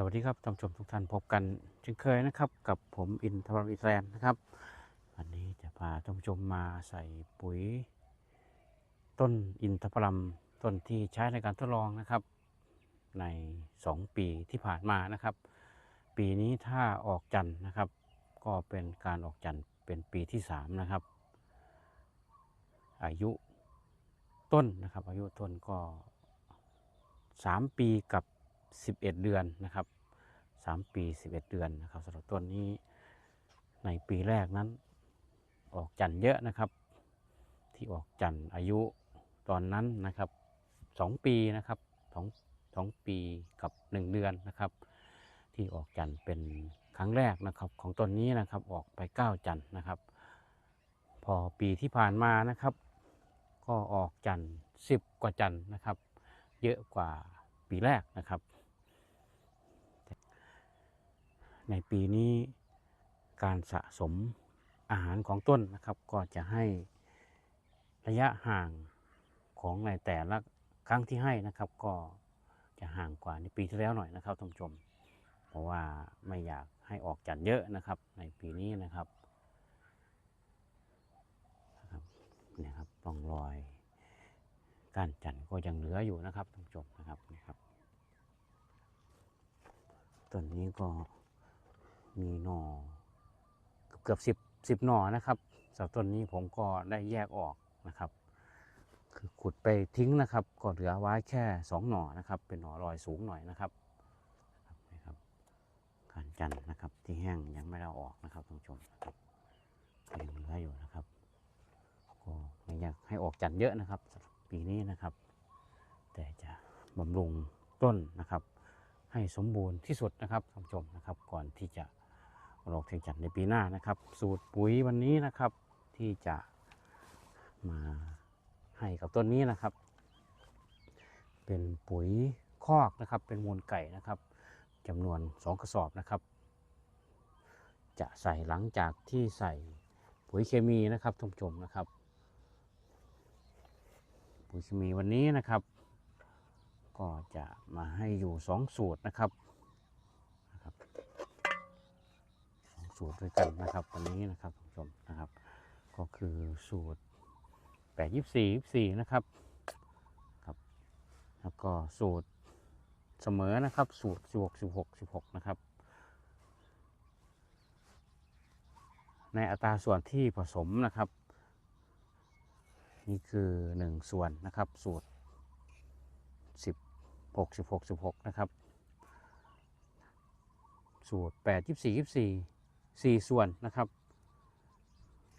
สวัสดีครับท่านผู้ชมทุกท่านพบกันเช่นเคยนะครับ กับผมอินทรอิแลนนะครับ วันนี้จะพาท่านผู้ชมมาใส่ปุ๋ย ต้นอินทผลัมต้นที่ใช้ในการทดลองนะครับ ใน 2 ปีที่ผ่านมานะครับ ปีนี้ถ้าออกจันทร์นะครับ ก็เป็นการออกจันทร์เป็นปีที่ 3 นะครับ อายุต้นนะครับ อายุต้นก็ 3 ปีกับ11 เดือนนะครับ 3 ปี 11 เดือนนะครับสำหรับต้นนี้ในปีแรกนั้น ออกจันทร์เยอะนะครับ ที่ออกจันทร์อายุตอนนั้นนะครับ 2 ปีนะครับ2 2ปีกับ 1 เดือนนะครับ ที่ออกจันทร์เป็นครั้งแรกนะครับของต้นนี้นะครับออกไป 9 จันทร์นะครับ พอปีที่ผ่านมานะครับ ก็ออกจันทร์10 กว่าจันทร์นะครับ เยอะกว่าปีแรกนะครับ ในปีนี้การสะสมอาหารของต้นนะครับ ก็จะให้ระยะห่างของในแต่ละครั้งที่ให้นะครับ ก็จะห่างกว่าในปีที่แล้วหน่อยนะครับท่านผู้ชม เพราะว่าไม่อยากให้ออกจัดเยอะนะครับในปีนี้นะครับนะครับเนี่ครับร่องรอยก้านจันทร์ก็ยังเหลืออยู่นะครับท่านผู้ชมนะครับนี่ครับต้นนี้ก็ มีหน่อเกือบสิบสิบหนอนะครับสำหรับต้นนี้ผมก็ได้แยกออกนะครับ คือขุดไปทิ้งนะครับ ก็เหลือไว้แค่สองหนอนะครับ เป็นหน่อรอยสูงหน่อยนะครับนี่ครับกานจันนะครับที่แห้งยังไม่ได้ออกนะครับท่านผู้ชมนะครับยังเหลืออยู่นะครับก็ไม่อยากให้ออกจันเยอะนะครับสำหรับปีนี้นะครับ แต่จะบำรุงต้นนะครับ ให้สมบูรณ์ที่สุดนะครับท่านผู้ชมนะครับ ก่อนที่จะ ออกเทียงจันทร์ในปีหน้านะครับ สูตรปุ๋ยวันนี้นะครับที่จะมาให้กับต้นนี้นะครับ เป็นปุ๋ยคอกนะครับ เป็นมูลไก่นะครับจำนวน 2 กระสอบนะครับ จะใส่หลังจากที่ใส่ปุ๋ยเคมีนะครับท่านผู้ชมนะครับ ปุ๋ยเคมีวันนี้นะครับ ก็จะมาให้อยู่ 2 สูตรนะครับ สูตรด้วยกันนะครับวันนี้นะครับท่านผู้ชมนะครับ ก็คือสูตร8 24 24นะครับครับ แล้วก็สูตรเสมอนะครับ สูตร16 16 16นะครับ ในอัตราส่วนที่ผสมนะครับ นี่คือ1ส่วนนะครับ สูตร16 16 16นะครับ สูตร8 24 24 4ส่ สี่ส่วนนะครับ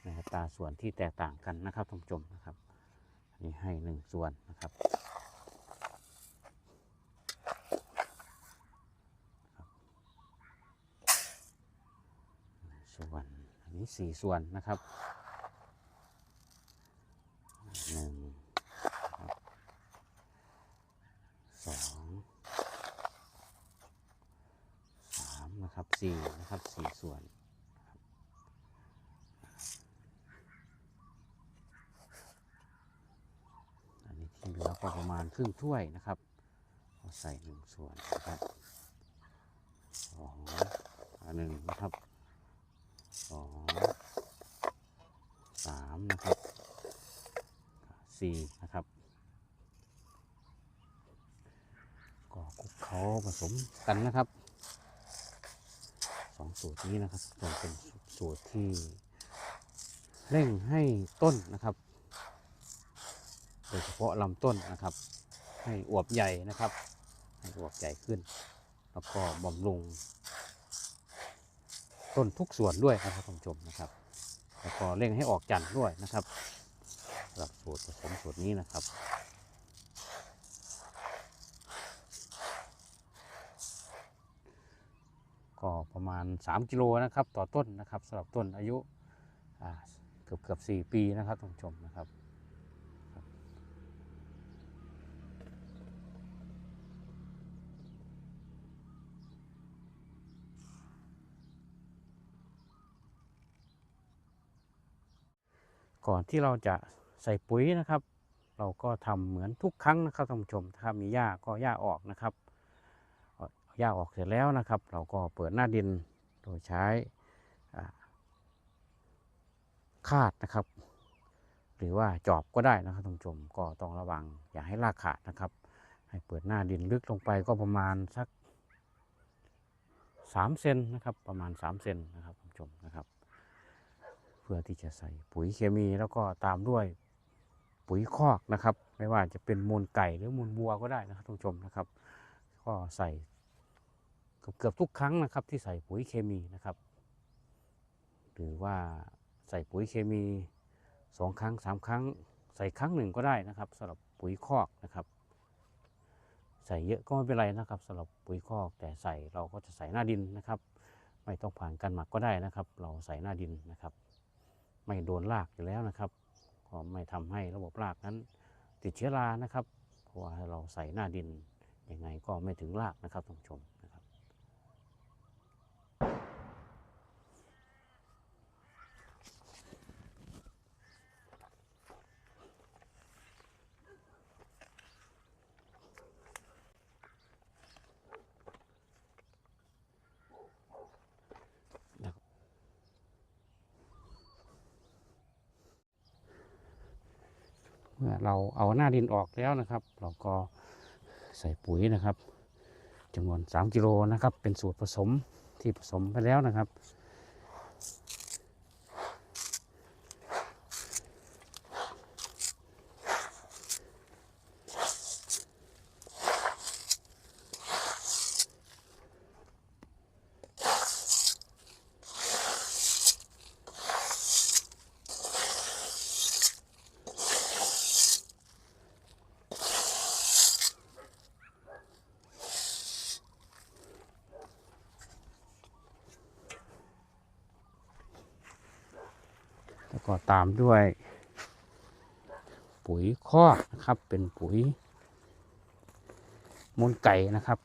ในอัตาส่วนที่แตกต่างกันนะครับท่านผู้ชมนะครับอันนี้ให้หนึ่งส่วนนะครับส่วนอันนี้สี่ส่วนนะครับหนึ่งครับสองสามนะครับสี่นะครับสี่ส่วน อันนี้ที่เหลือก็ป ครึ่งถ้วยนะครับใส่หนึ่งส่วนนะครับสองอันหนึ่งนะครับสองสามนะครับสี่นะครับ ก็คลุกเขาผสมกันนะครับสองสูตรนี้นะครับจะเป็นสูตรที่เร่งให้ต้นนะครับ โดยเฉพาะลำต้นนะครับ ให้อวบใหญ่นะครับ ให้อวบใหญ่ขึ้น แล้วก็บำรุง ต้นทุกส่วนด้วยนะครับท่านผู้ชมนะครับ แล้วก็เร่งให้ออกจันทร์ด้วยนะครับสำหรับสูตรผสมสูตรนี้นะครับก็ประมาณ 3 กิโลนะครับต่อต้นนะครับสำหรับต้นอายุเกือบเกือบ4ปีนะครับท่านผู้ชมนะครับ ก่อนที่เราจะใส่ปุ๋ยนะครับ เราก็ทำเหมือนทุกครั้งนะครับท่านผู้ชมถ้ามีหญ้าก็หญ้าออกนะครับหญ้าออกเสร็จแล้วนะครับ เราก็เปิดหน้าดินโดยใช้คาดนะครับ หรือว่าจอบก็ได้นะครับท่านผู้ชมก็ต้องระวังอย่าให้รากขาดนะครับ ให้เปิดหน้าดินลึกลงไปก็ประมาณสักสามเซนนะครับประมาณสามเซนนะครับท่านผู้ชมนะครับ พื่อที่จะใส่ปุ๋ยเคมีแล้วก็ตามด้วยปุ๋ยคอกนะครับ ไม่ว่าจะเป็นมูลไก่หรือมูลวัวก็ได้นะครับท่านผู้ชมนะครับ ก็ใส่เกือบเกือบทุกครั้งนะครับที่ใส่ปุ๋ยเคมีนะครับ หรือว่าใส่ปุ๋ยเคมีสองครั้งสามครั้ง ใส่ครั้งหนึ่งก็ได้นะครับสำหรับปุ๋ยคอกนะครับ ใส่เยอะก็ไม่เป็นไรนะครับสำหรับปุ๋ยคอกแต่ใส่เราก็จะใส่หน้าดินนะครับ ไม่ต้องผ่านการหมักก็ได้นะครับ เราใส่หน้าดินนะครับ ไม่โดนรากอยู่แล้วนะครับก็ไม่ทำให้ระบบรากนั้น ติดเชื้อรานะครับเพราะว่าเราใส่หน้าดินยังไงก็ไม่ถึงรากนะครับท่านผู้ชม เมื่อเราเอาหน้าดินออกแล้วนะครับ เราก็ใส่ปุ๋ยนะครับจำนวน 3 กิโลนะครับ เป็นสูตรผสมที่ผสมไปแล้วนะครับ ก็ตามด้วย ปุ๋ยคอกนะครับ เป็นปุ๋ยมูลไก่นะครับ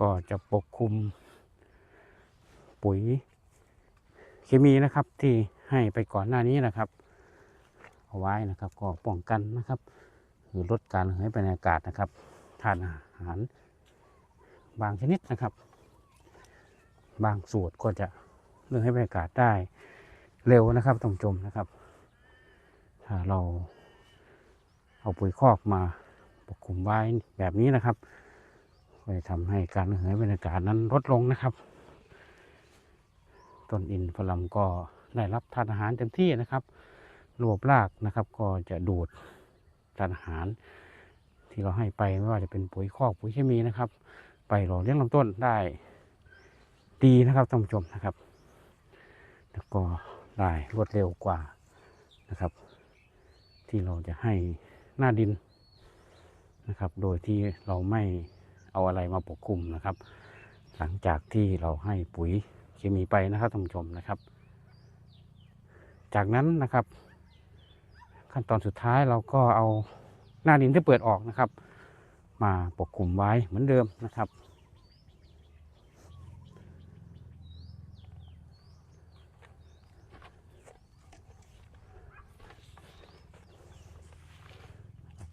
ก็จะปกคลุมปุ๋ยเคมีนะครับที่ให้ไปก่อนหน้านี้นะครับ เอาไว้นะครับก็ป้องกันนะครับหรือลดการเหยไปในอากาศนะครับทานอาหารบางชนิดนะครับ บางสูตรก็จะเรื่องให้บรรยากาศได้เร็วนะครับต้องชมนะครับ ถ้าเราเอาปุ๋ยคอกมาปกคลุมไว้แบบนี้นะครับ ก็จะทำให้การเหยบรรยากาศนั้นลดลงนะครับ ต้นอินทผลัมก็ได้รับทานอาหารเต็มที่นะครับระบบรากนะครับ ก็จะดูดสารอาหาร ที่เราให้ไปไม่ว่าจะเป็นปุ๋ยคอกปุ๋ยเคมีนะครับ ไปหล่อเลี้ยงลำต้นได้ดีนะครับท่านผู้ชมนะครับ แล้วก็ได้รวดเร็วกว่านะครับ ที่เราจะให้หน้าดินนะครับ โดยที่เราไม่ เอาอะไรมาปกคลุมนะครับ หลังจากที่เราให้ปุ๋ยเคมีไปนะครับท่านผู้ชมนะครับ จากนั้นนะครับ ขั้นตอนสุดท้ายเราก็เอาหน้าดินที่เปิดออกนะครับ มาปกคลุมไว้เหมือนเดิมนะครับ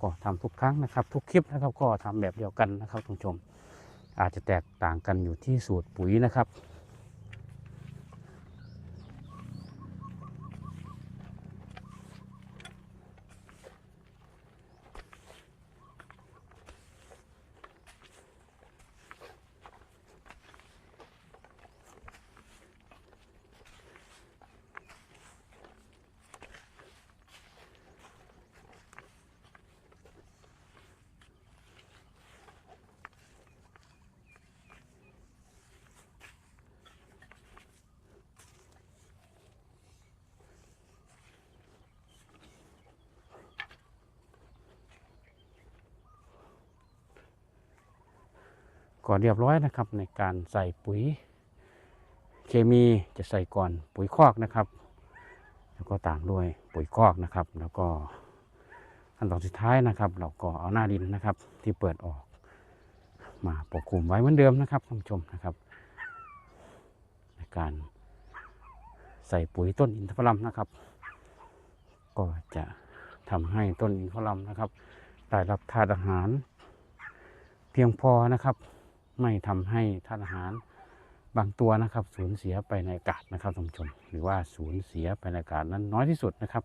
ก็ทำทุกครั้งนะครับ ทุกคลิปนะครับก็ทำแบบเดียวกันนะครับท่านผู้ชม อาจจะแตกต่างกันอยู่ที่สูตรปุ๋ยนะครับ ก่อนเรียบร้อยนะครับ ในการใส่ปุ๋ย เคมีจะใส่ก่อนปุ๋ยคอกนะครับ แล้วก็ตามด้วยปุ๋ยคอกนะครับ แล้วก็ขั้นตอนสุดท้ายนะครับ เราก็เอาหน้าดินนะครับ ที่เปิดออกมาปกคลุมไว้เหมือนเดิมนะครับท่านผู้ชมนะครับ ในการใส่ปุ๋ยต้นอินทผลัมนะครับ ก็จะทำให้ต้นอินทผลัมนะครับ ได้รับธาตุอาหาร เพียงพอนะครับ ไม่ทำให้ธาตุอาหารบางตัวนะครับสูญเสียไปในอากาศนะครับท่านผู้ชม หรือว่าสูญเสียไปในอากาศนั้นน้อยที่สุดนะครับ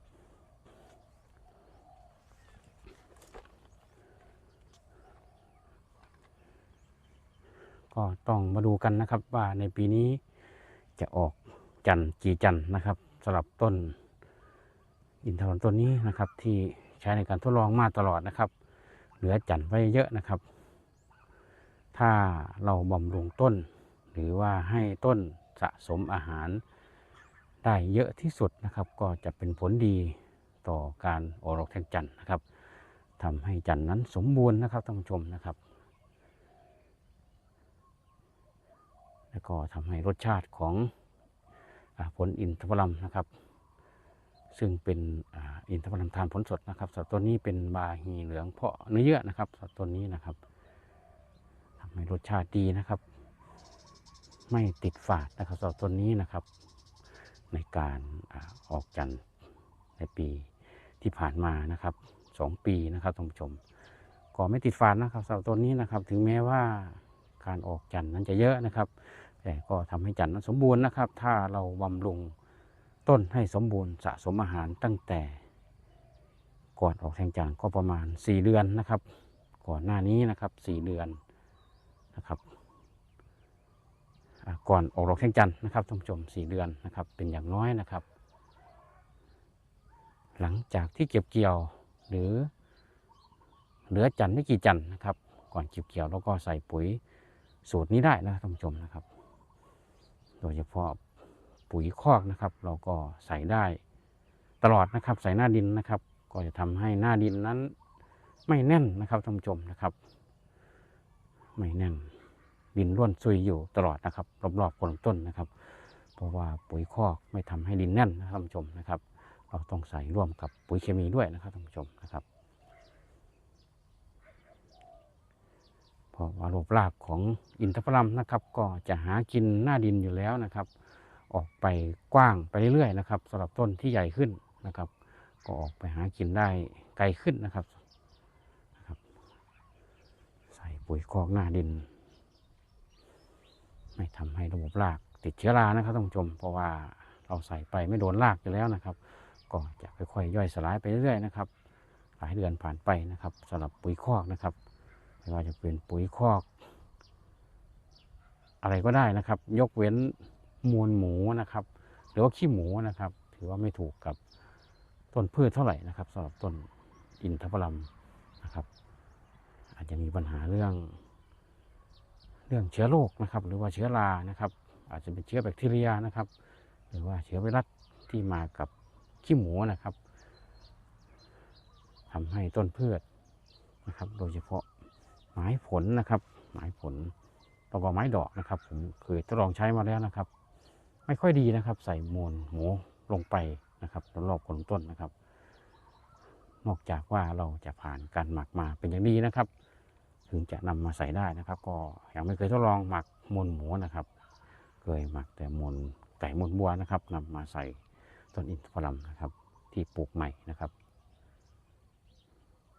ก็ต้องมาดูกันนะครับว่าในปีนี้จะออกจันกี่จันนะครับสำหรับต้นอินทผลต้นนี้นะครับที่ใช้ในการทดลองมาตลอดนะครับ เหลือจันไว้เยอะนะครับ ถ้าเราบำรุงต้น หรือว่าให้ต้นสะสมอาหาร ได้เยอะที่สุดนะครับ ก็จะเป็นผลดีต่อการออกดอกแทงจันทร์นะครับทำให้จันทร์นั้นสมบูรณ์นะครับท่านผู้ชมนะครับ แล้วก็ทำให้รสชาติของอผลอินทผลัมนะครับ ซึ่งเป็นอ,อินทผลัมทานผลสดนะครับสัตว์ตัวนี้เป็นบาฮีเหลืองเพาะเนื้อเยื่อนะครับสัตว์ตัวนี้นะครับ ให้รสชาติดีนะครับ ไม่ติดฝาดนะครับสัตว์ตัวนี้นะครับ ในการอออกจันทร์ในปีที่ผ่านมานะครับสองปีนะครับท่านผู้ชม ก็ไม่ติดฝาดนะครับสำหรับตัวนี้นะครับ ถึงแม้ว่าการออกจันทร์นั้นจะเยอะนะครับ แต่ก็ทำให้จันทร์นั้นสมบูรณ์นะครับ ถ้าเราบำรุงต้นให้สมบูรณ์สะสมอาหารตั้งแต่ ก่อนออกแทงจันทร์ก็ประมาณ 4 เดือนนะครับ ก่อนหน้านี้นะครับ 4 เดือน นะครับก่อนออกดอกแทงจันทร์นะครับท่านผู้ชม4เดือนนะครับ เป็นอย่างน้อยนะครับ หลังจากที่เก็บเกี่ยวหรือเหลือจันทร์ไม่กี่จันทร์นะครับ ก่อนเก็บเกี่ยวแล้วก็ใส่ปุ๋ยสูตรนี้ได้นะครับท่านผู้ชมนะครับ โดยเฉพาะปุ๋ยคอกนะครับ เราก็ใส่ได้ตลอดนะครับ ใส่หน้าดินนะครับ ก็จะทำให้หน้าดินนั้นไม่แน่นนะครับท่านผู้ชมนะครับ ไม่แน่นดินร่วนซุยอยู่ตลอดนะครับ รอบๆโคนต้นนะครับ เพราะว่าปุ๋ยคอกไม่ทำให้ดินแน่นนะครับท่านผู้ชมนะครับ เราต้องใส่ร่วมกับปุ๋ยเคมีด้วยนะครับท่านผู้ชมนะครับเพราะว่ารูปรากของอินทผลัมนะครับ ก็จะหากินหน้าดินอยู่แล้วนะครับ ออกไปกว้างไปเรื่อยๆนะครับสำหรับต้นที่ใหญ่ขึ้นนะครับ ก็ออกไปหากินได้ไกลขึ้นนะครับ ใส่ ปุ๋ยคอกหน้าดิน ไม่ทำให้ระบบรากติดเชื้อรานะครับท่านผู้ชม เพราะว่าเราใส่ไปไม่โดนรากอยู่แล้วนะครับ ก็จะค่อยๆย่อยสลายไปเรื่อยๆนะครับ หลายเดือนผ่านไปนะครับสำหรับปุ๋ยคอกนะครับ ไม่ว่าจะเป็นปุ๋ยคอก อะไรก็ได้นะครับ ยกเว้นมูลหมูนะครับ หรือว่าขี้หมูนะครับ ถือว่าไม่ถูกกับต้นพืชเท่าไหร่นะครับสำหรับต้นอินทผลัมนะครับ อาจจะมีปัญหาเรื่อง เรื่องเชื้อโรคนะครับ หรือว่าเชื้อรานะครับ อาจจะเป็นเชื้อแบคทีเรียนะครับ หรือว่าเชื้อไวรัสที่มากับขี้หมูนะครับทำให้ต้นพืชนะครับ โดยเฉพาะไม้ผลนะครับ ไม้ผลแล้วก็ไม้ดอกนะครับ ผมเคยทดลองใช้มาแล้วนะครับ ไม่ค่อยดีนะครับ ใส่มูลหมูลงไปนะครับรอบๆคนต้นนะครับ นอกจากว่าเราจะผ่านการหมักมาเป็นอย่างดีนะครับ ถึงจะนำมาใส่ได้นะครับ ก็ยังไม่เคยทดลองหมักมูลหมูนะครับ เคยหมักแต่มูลไก่มูลบัวนะครับนำมาใส่ต้นอินทผลัมนะครับ ที่ปลูกใหม่นะครับ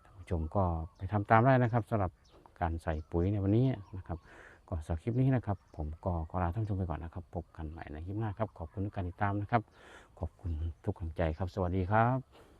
ท่านผู้ชมก็ไปทำตามได้นะครับสำหรับการใส่ปุ๋ยในวันนี้นะครับก็สำหรับคลิปนี้นะครับ ผมก็ขอลาท่านผู้ชมไปก่อนนะครับ พบกันใหม่ในคลิปหน้าครับ ขอบคุณทุกการติดตามนะครับ ขอบคุณทุกกำลังใจครับ สวัสดีครับ